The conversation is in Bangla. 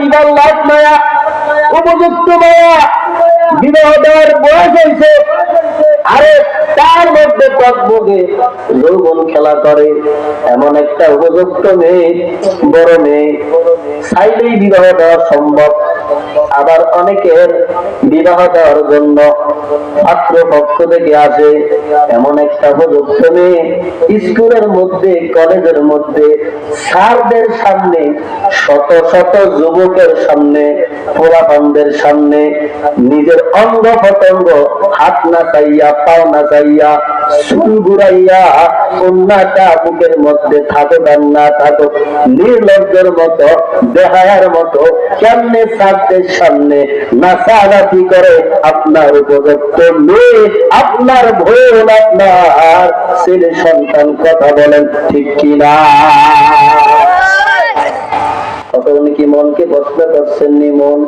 পারিবার লাভ মায়া, উপযুক্ত মায়া বিবাহ দেওয়ার বয়স হয়েছে আরে তার মধ্যে টকবগে যৌবন খেলা করে এমন একটা উপযুক্ত মেয়ে, বড় মেয়ে। সাইডেই বিবাহ দেওয়া সম্ভব। আবার অনেকের বিবাহ দেওয়ার জন্য ছাত্র পক্ষ থেকে আসে। এমন একটা উপযুক্ত মেয়ে স্কুলের মধ্যে, কলেজের মধ্যে স্যারদের সামনে, শত শত যুবকের সামনে, পোলাপানদের সামনে নিজের অঙ্গ প্রত্যঙ্গ হাত না চাইয়া, পাও না চাইয়া চুল ঘুরাইয়া কন্যাটা বুকের মধ্যে থাকুক আর না থাকুক নির্লজ্জের মতো দেহায়ার মতো কেমনে সাথের সামনে? নাচানাচি করে আপনার উপযুক্ত মেয়ে আপনার ভুল আপনার ছেলে সন্তান কথা বলেন ঠিক কিনা? কতক্ষণ কি মনকে প্রশ্ন করছেন নি মন?